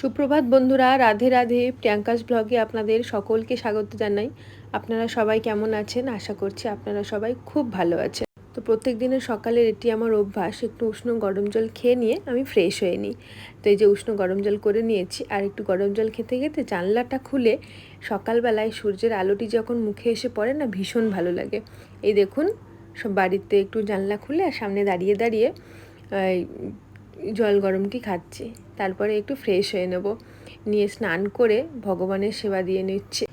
সুপ্রভাত বন্ধুরা, রাধে রাধে। প্রিয়াঙ্কাস ব্লগে আপনাদের সকলকে স্বাগত জানাই। আপনারা সবাই কেমন আছেন? আশা করছি আপনারা সবাই খুব ভালো আছেন। তো প্রত্যেক দিনের সকালের এটি আমার অভ্যাস, একটু উষ্ণ গরম জল খেয়ে নিয়ে আমি ফ্রেশ হয়ে নিই। তো এই যে উষ্ণ গরম জল করে নিয়েছি, আর একটু গরম জল খেতে খেতে জানলাটা খুলে সকালবেলায় সূর্যের আলোটি যখন মুখে এসে পড়ে না, ভীষণ ভালো লাগে। এই দেখুন, সব বাড়িতে একটু জানলা খুলে আর সামনে দাঁড়িয়ে দাঁড়িয়ে জল গরমটি খাচ্ছি? তারপরে একটু ফ্রেশ হয়ে নেব। নিয়ে স্নান করে ভগবানের সেবা দিয়ে নিচ্ছে।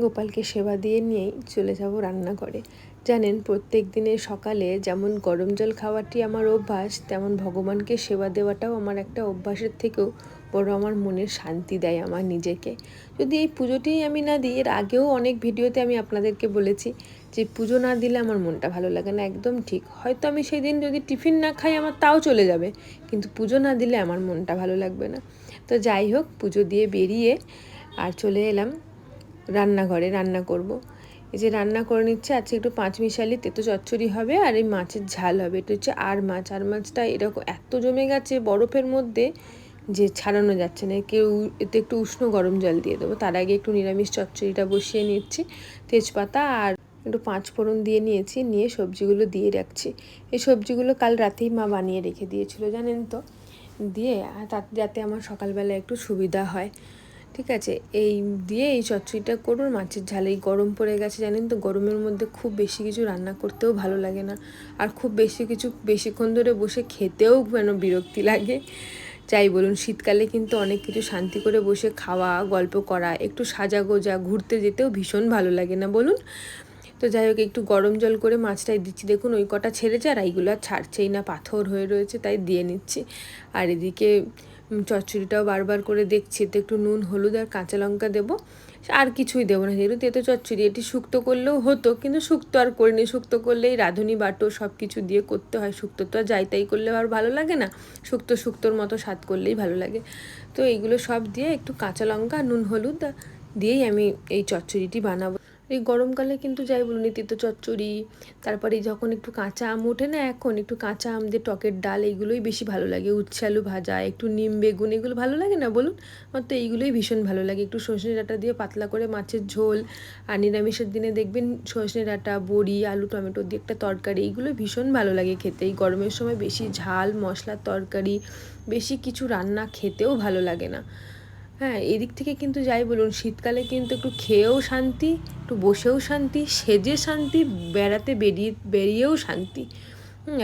গোপালকে সেবা দিয়ে নিয়েই চলে যাব রান্নাঘরে। জানেন, প্রত্যেক দিনের সকালে যেমন গরম জল খাওয়াটি আমার অভ্যাস, তেমন ভগবানকে সেবা দেওয়াটাও আমার একটা অভ্যাসের থেকেও বড় আমার মনের শান্তি দেয় আমার নিজেকে। যদি এই পুজোটি আমি না দিই, এর আগেও অনেক ভিডিওতে আমি আপনাদেরকে বলেছি যে পুজো না দিলে আমার মনটা ভালো লাগে না, একদম ঠিক। হয়তো আমি সেই দিন যদি টিফিন না খাই, আমার তাও চলে যাবে। কিন্তু পুজো না দিলে আমার মনটা ভালো লাগবে না। তো যাই হোক, পুজো দিয়ে বেরিয়ে আর চলে এলাম রান্নাঘরে, রান্না করব। এই যে রান্না করে নিচ্ছে, আজকে একটু পাঁচ মিশালি তেতো চচ্চড়ি হবে আর এই মাছের ঝাল হবে। এটা হচ্ছে আর মাছ। আর মাছটা এরকম এত জমে গেছে বরফের মধ্যে যে ছাড়ানো যাচ্ছে না। কেউ এতে একটু উষ্ণ গরম জল দিয়ে দেবো। তার আগে একটু নিরামিষ চচ্চড়িটা বসিয়ে নিচ্ছি। তেজপাতা আর একটু পাঁচ ফোড়ন দিয়ে নিয়েছি, নিয়ে সবজিগুলো দিয়ে রাখছি। এই সবজিগুলো কাল রাতেই মা বানিয়ে রেখে দিয়েছিল, জানেন তো? দিয়ে তাতে যাতে আমার সকালবেলা একটু সুবিধা হয়। ঠিক আছে, এই দিয়ে এই চচ্চড়িটা করুন, মাছের ঝাল এই গরম পড়ে গেছে, জানেন তো? গরমের মধ্যে খুব বেশি কিছু রান্না করতেও ভালো লাগে না। আর খুব বেশি কিছু, বেশিক্ষণ ধরে বসে খেতেও যেন বিরক্তি লাগে। যাই বলুন, শীতকালে কিন্তু অনেক কিছু শান্তি করে বসে খাওয়া, গল্প করা, একটু সাজা গোজা, ঘুরতে যেতেও ভীষণ ভালো লাগে না, বলুন? তো যাই হোক, একটু গরম জল করে মাছটাই দিচ্ছি। দেখুন, ওই কটা ছেড়েছে আর এইগুলো আর ছাড়ছেই না, পাথর হয়ে রয়েছে, তাই দিয়ে নিচ্ছি। আর এদিকে চচ্চড়িটাও বারবার করে দেখছি, তো একটু নুন, হলুদ আর কাঁচা লঙ্কা দেবো। আর কিছুই দেবো না, যেহেতু তেতো চচ্চড়ি, এটি শুক্তো করলেও হতো, কিন্তু শুক্তো আর করিনি। শুক্তো করলেই রাঁধুনি, বাটো সব কিছু দিয়ে করতে হয়। শুক্তো তো আর যাই, তাই করলেও আর ভালো লাগে না। শুক্তো শুক্তোর মতো স্বাদ করলেই ভালো লাগে। তো এইগুলো সব দিয়ে একটু কাঁচা লঙ্কা, নুন, হলুদ দিয়েই আমি এই চচ্চড়িটি বানাবো। এই গরমকালে কিন্তু যাই বলুন এই তিতো চচ্চড়ি, তারপরে যখন একটু কাঁচা আম ওঠে না এখন, একটু কাঁচা আম দিয়ে টকের ডাল, এইগুলোই বেশি ভালো লাগে। উচ্ছে আলু ভাজা, একটু নিম, বেগুন, এগুলো ভালো লাগে না বলুন? আমার তো এইগুলোই ভীষণ ভালো লাগে। একটু সজনে ডাঁটা দিয়ে পাতলা করে মাছের ঝোল, আর নিরামিষের দিনে দেখবেন সজনে ডাঁটা বড়ি, আলু, টমেটো দিয়ে একটা তরকারি এইগুলো ভীষণ ভালো লাগে খেতে। এই গরমের সময় বেশি ঝাল, মশলার তরকারি, বেশি কিছু রান্না খেতেও ভালো লাগে না। হ্যাঁ এদিক থেকে কিন্তু যাই বলুন, শীতকালে কিন্তু একটু খেয়েও শান্তি, একটু বসেও শান্তি, সেজে শান্তি, বেড়াতে বেরিয়ে, বেরিয়েও শান্তি।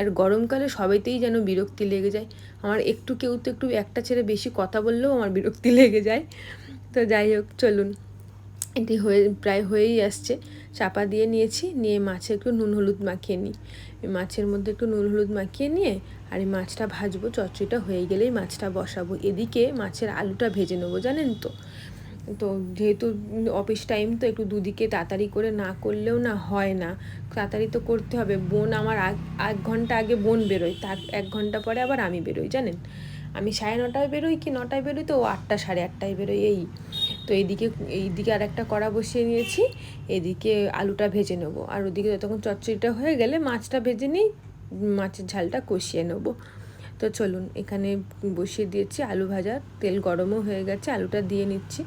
আর গরমকালে সবাইতেই যেন বিরক্তি লেগে যায়। আমার একটু কেউ তো একটু একটা ছেড়ে বেশি কথা বললেও আমার বিরক্তি লেগে যায়। তো যাই হোক, চলুন। এটি হয়ে, প্রায় হয়েই আসছে। চাপা দিয়ে নিয়েছি, নিয়ে মাছে একটু নুন হলুদ মাখিয়ে নিই। মাছের মধ্যে একটু নুন হলুদ মাখিয়ে নিয়ে আর এই মাছটা ভাজবো, চচ্চড়িটা হয়ে গেলেই মাছটা বসাবো। এদিকে মাছের আলুটা ভেজে নেব, জানেন তো? তো যেহেতু অফিস টাইম, তো একটু দুদিকে তাড়াতাড়ি করে না করলেও না হয় না। তাড়াতাড়ি তো করতে হবে। বোন আমার এক ঘণ্টা আগে বোন বেরোয়, তার এক ঘণ্টা পরে আবার আমি বেরোই, জানেন? আমি সাড়ে নটায় বেরোই কি নটায় বেরোই তো আটটা, সাড়ে আটটায় বেরোই, এই। তো এইদিকে এইদিকে আর একটা কড়া বসিয়ে নিয়েছি এদিকে আলুটা ভেজে নেব। আর ওদিকে যতক্ষণ চচ্চড়িটা হয়ে গেলে মাছটা ভেজে নিই, মাছের ঝালটা কষিয়ে নেব। তো চলুন, এখানে বসিয়ে দিয়েছি আলু ভাজা, তেল গরমও হয়ে গেছে, আলুটা দিয়ে নিচ্ছি।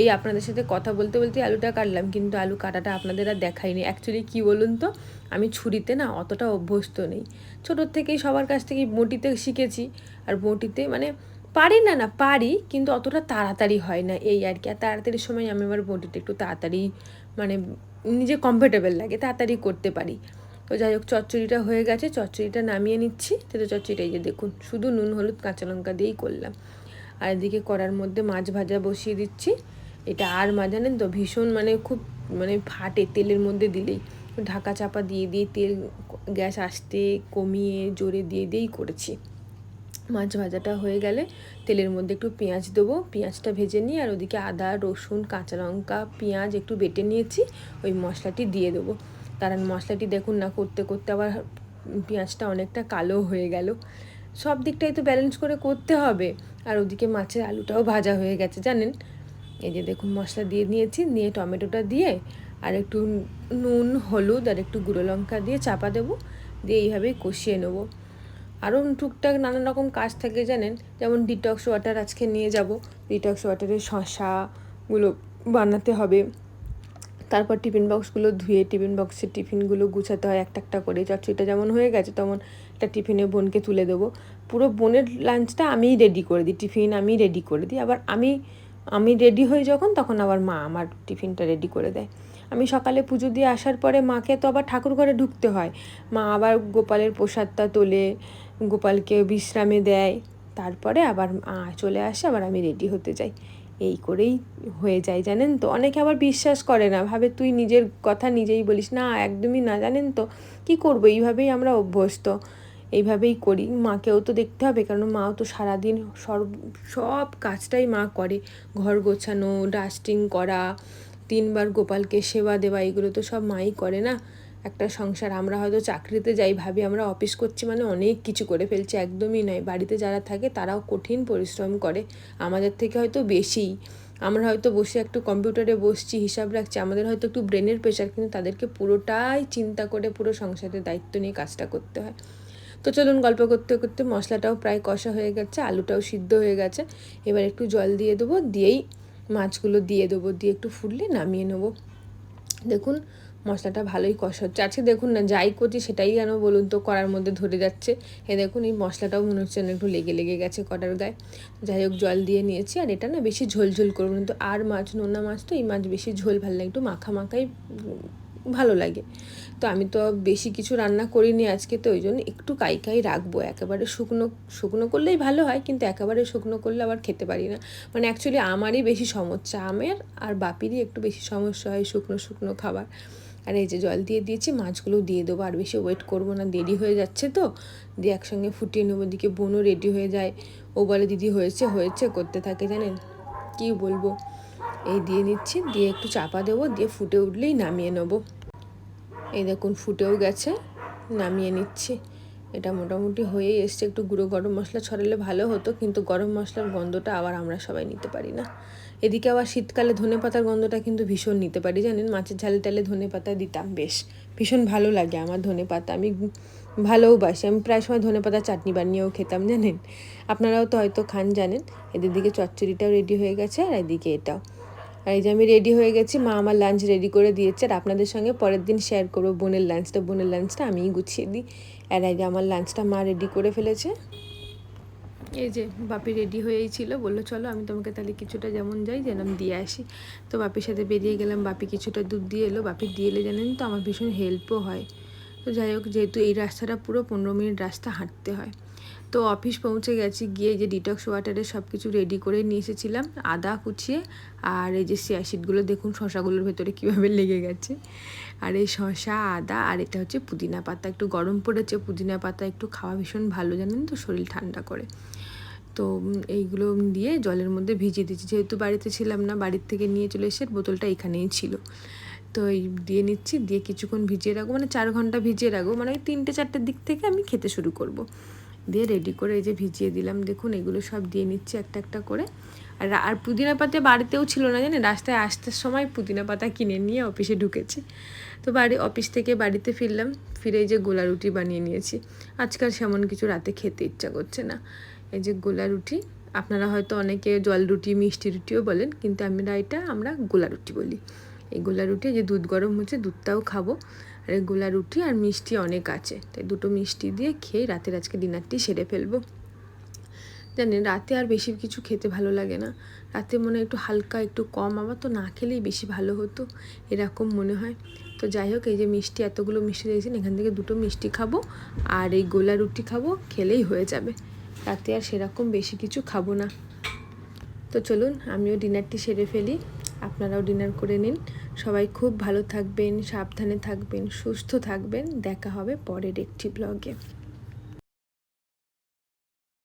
এই আপনাদের সাথে কথা বলতে বলতে আলুটা কাটলাম, কিন্তু আলু কাটাটা আপনাদের আর দেখাইনি। অ্যাকচুয়ালি কী বলুন তো, আমি ছুরিতে না অতটা অভ্যস্ত নেই। ছোটোর থেকেই সবার কাছ থেকেই বটিতে শিখেছি। আর বটিতে মানে পারি না না, পারি, কিন্তু অতটা তাড়াতাড়ি হয় না এই আর কি। আর তাড়াতাড়ির সময় আমি আমার বডিটা একটু তাড়াতাড়ি মানে নিজে কমফোর্টেবল লাগে, তাড়াতাড়ি করতে পারি। তো যাই হোক, চচ্চড়িটা হয়ে গেছে, চচ্চড়িটা নামিয়ে নিচ্ছি। তো চচ্চড়িটা এই যে দেখুন, শুধু নুন, হলুদ, কাঁচা লঙ্কা দিয়েই করলাম। আর এদিকে করার মধ্যে মাছ ভাজা বসিয়ে দিচ্ছি। এটা আর মাছ জানেন তো, ভীষণ মানে খুব মানে ফাটে তেলের মধ্যে দিলেই। ঢাকা চাপা দিয়ে দিয়ে তেল, গ্যাস আসতে কমিয়ে জোরে দিয়ে দিয়েই করেছি। মাছ ভাজাটা হয়ে গেলে তেলের মধ্যে একটু পেঁয়াজ দেবো। পেঁয়াজটা ভেজে নিয়ে আর ওদিকে আদা, রসুন, কাঁচা লঙ্কা, পেঁয়াজ একটু বেটে নিয়েছি, ওই মশলাটি দিয়ে দেবো। কারণ মশলাটি দেখুন না, করতে করতে আবার পেঁয়াজটা অনেকটা কালো হয়ে গেল। সব দিকটাই তো ব্যালেন্স করে করতে হবে। আর ওদিকে মাছের আলুটাও ভাজা হয়ে গেছে, জানেন? এই যে দেখুন, মশলা দিয়ে নিয়েছি, নিয়ে টমেটোটা দিয়ে আর একটু নুন, হলুদ আর একটু গুঁড়ো লঙ্কা দিয়ে চাপা দেবো। দিয়ে এইভাবেই কষিয়ে নেব। আরও টুকটাক নানান রকম কাজ থাকে জানেন, যেমন ডিটক্স ওয়াটার আজকে নিয়ে যাব। ডিটক্স ওয়াটারের শশাগুলো বানাতে হবে। তারপর টিফিন বক্সগুলো ধুয়ে টিফিন বক্সের টিফিনগুলো গুছাতে হয়, একটা একটা করে। চচ্চড়িটা যেমন হয়ে গেছে, তেমন একটা টিফিনে বোনকে তুলে দেবো। পুরো বোনের লাঞ্চটা আমিই রেডি করে দিই, টিফিন আমি রেডি করে দিই। আবার আমি আমি রেডি হই যখন, তখন আবার মা আমার টিফিনটা রেডি করে দেয়। আমি সকালে পুজো দিয়ে আসার পরে মাকে তো আবার ঠাকুর ঘরে ঢুকতে হয়। মা আবার গোপালের প্রসাদটা তোলে, গোপালকে বিশ্রামে দেয়। তারপরে আবার চলে আসে, আবার আমি রেডি হতে যাই। এই করেই হয়ে যায়, জানেন তো? অনেকে আবার বিশ্বাস করে না, ভাবে তুই নিজের কথা নিজেই বলিস। না, একদমই না, জানেন তো? কি করব? এইভাবেই আমরা অভ্যস্ত। এইভাবেই করি। মাকেও তো দেখতে হবে কারণ মাও তো সারাদিন সব সব কাজটাই মা করে। ঘর গোছানো ডাস্টিং করা, তিনবার গোপালকে সেবা দেওয়া, এগুলো তো সব মাই করে না? একটা সংসার, আমরা হয়তো চাকরিতে যাই, ভাবি আমরা অফিস করছি মানে অনেক কিছু করে ফেলছি, একদমই নয়। বাড়িতে যারা থাকে তারাও কঠিন পরিশ্রম করে, আমাদের থেকে হয়তো বেশিই আমরা হয়তো বসে একটু কম্পিউটারে বসছি, হিসাব রাখছি, আমাদের হয়তো একটু ব্রেনের প্রেশার কিন্তু তাদেরকে পুরোটাই চিন্তা করে পুরো সংসারের দায়িত্ব নিয়ে কাজটা করতে হয়। তো চলুন গল্প করতে করতে মশলাটাও প্রায় কষা হয়ে গেছে, আলুটাও সিদ্ধ হয়ে গেছে। এবার একটু জল দিয়ে দেবো, দিয়েই মাছগুলো দিয়ে দেবো, দিয়ে একটু ফুটলে নামিয়ে নেব। দেখুন মশলাটা ভালোই কষা হচ্ছে। আজকে দেখুন না, যাই করছি সেটাই যেন বলুন তো কড়ার মধ্যে ধরে যাচ্ছে। এ দেখুন এই মশলাটাও মনে হচ্ছে না একটু লেগে লেগে গেছে কড়ার গায়ে। যাই হোক, জল দিয়ে নিয়েছি। আর এটা না বেশি ঝোল ঝোল করব কিন্তু আর মাছ, নোনা মাছ তো এই মাছ বেশি ঝোল ভালো লাগে, একটু মাখা মাখাই ভালো লাগে। তো আমি তো বেশি কিছু রান্না করিনি আজকে, তো ওই জন্য একটু কাই কাই রাখব। একেবারে শুকনো শুকনো করলেই ভালো হয়, কিন্তু একেবারে শুকনো করলে আবার খেতে পারি না। মানে অ্যাকচুয়ালি আমারই বেশি সমস্যা, আমের আর বাপিরই একটু বেশি সমস্যা হয় শুকনো শুকনো খাবার। আর এই যে জল দিয়ে দিয়েছি মাছগুলো দিয়ে দেবো, আর বেশি ওয়েট করব না, দেরি হয়ে যাচ্ছে তো। দিয়ে একসঙ্গে ফুটিয়ে নেব দিকে বোনও রেডি হয়ে যায়। ও বলে, দিদি, হয়েছে হয়েছে, করতে থাকে জানেন, কি বলব? এই দিয়ে নিচ্ছি, দিয়ে একটু চাপা দেবো, দিয়ে ফুটে উঠলেই নামিয়ে নেব। এই দেখুন, ফুটেও গেছে, নামিয়ে নিচ্ছি। এটা মোটামুটি হয়েই এসছে। একটু গুঁড়ো গরম মশলা ছড়ালে ভালো হতো, কিন্তু গরম মশলার গন্ধটা আবার আমরা সবাই নিতে পারি না। এদিকে আবার শীতকালে ধনে পাতার গন্ধটা কিন্তু ভীষণ নিতে পারি, জানেন? মাছের ঝালে টালে ধনে পাতা দিতাম, বেশ। ভীষণ ভালো লাগে আমার ধনে পাতা। আমি ভালোবাসি আমি প্রায় সময় ধনে পাতা চাটনি বানিয়েও খেতাম, জানেন? আপনারাও তো হয়তো খান, জানেন? এদের দিকে চচ্চড়িটাও রেডি হয়ে গেছে, আর এদিকে এটাও। আর এই যে আমি রেডি হয়ে গেছি, মা আমার লাঞ্চ রেডি করে দিয়েছে আর আপনাদের সঙ্গে পরের দিন শেয়ার করব বোনের লাঞ্চটা বোনের লাঞ্চটা আমিই গুছিয়ে দিই। আর এই যে আমার লাঞ্চটা মা রেডি করে ফেলেছে। এই যে বাপি রেডি হয়েই ছিল, বলল, চলো আমি তোমাকে তাহলে কিছুটা যেমন যাই যেন দিয়ে আসি। তো বাপির সাথে বেরিয়ে গেলাম, বাপি কিছুটা দুধ দিয়ে এলো। বাপি দিয়ে এলে জানেন তো, আমার ভীষণ হেল্পও হয়। তো যাই হোক, যেহেতু এই রাস্তাটা পুরো পনেরো মিনিট রাস্তা হাঁটতে হয়। তো অফিস পৌঁছে গেছি, গিয়ে যে ডিটক্স ওয়াটারে সব কিছু রেডি করে নিয়ে এসেছিলাম, আদা কুচিয়ে আর এই যে সিয়াশিটগুলো দেখুন শশাগুলোর ভেতরে কীভাবে লেগে গেছে। আর এই শশা, আদা আর এটা হচ্ছে পুদিনা পাতা, একটু গরম পড়েছে, পুদিনা পাতা একটু খাওয়া ভীষণ ভালো, জানেন তো, শরীর ঠান্ডা করে। তো এইগুলো দিয়ে জলের মধ্যে ভিজিয়ে দিচ্ছি যেহেতু বাড়িতে ছিলাম না, বাড়ির থেকে নিয়ে চলে এসে বোতলটা এখানেই ছিল। তো এই দিয়ে নিচ্ছি, দিয়ে কিছুক্ষণ ভিজিয়ে রাখব মানে চার ঘণ্টা ভিজিয়ে রাখব মানে ওই তিনটে চারটের দিক থেকে আমি খেতে শুরু করব। দিয়ে রেডি করে এই যে ভিজিয়ে দিলাম। দেখুন, এগুলো সব দিয়ে নিচ্ছি একটা একটা করে। আর আর পুদিনা পাতা বাড়িতেও ছিল না, জানেন? রাস্তায় আসতে সময় পুদিনা পাতা কিনে নিয়ে অফিসে ঢুকেছি। তো বাড়ি, অফিস থেকে বাড়িতে ফিরলাম, ফিরে এই যে গোলা রুটি বানিয়ে নিয়েছি। আজকাল সেমন কিছু রাতে খেতে ইচ্ছা করছে না। এই যে গোলা রুটি, আপনারা হয়তো অনেকে জল রুটি, মিষ্টি রুটিও বলেন, কিন্তু আমরা এটা আমরা গোলা রুটি বলি। এই গোলা রুটি যে দুধ গরম হচ্ছে, দুধটাও খাব। গোলা রুটি আর মিষ্টি অনেক আছে। তাই দুটো মিষ্টি দিয়ে খেয়ে রাতের আজকে ডিনারটি সেরে ফেলব। জানেন, রাতে আর বেশি কিছু খেতে ভালো লাগে না। রাতে মনে একটু হালকা, একটু কম আমার তো না খেলেই বেশি ভালো হতো, এরকম মনে হয়। তো যাই হোক, এই যে মিষ্টি, এতগুলো মিষ্টি দিয়েছেন এখান থেকে দুটো মিষ্টি খাব আর এই গোলা রুটি খাব, খেলেই হয়ে যাবে। রাতে আর সেরকম বেশি কিছু খাব না। তো চলুন, আমিও ডিনারটি সেরে ফেলি। আপনারাও ডিনার করে নিন। সবাই খুব ভালো থাকবেন সাবধানে থাকবেন সুস্থ থাকবেন। দেখা হবে পরের একটি ব্লগে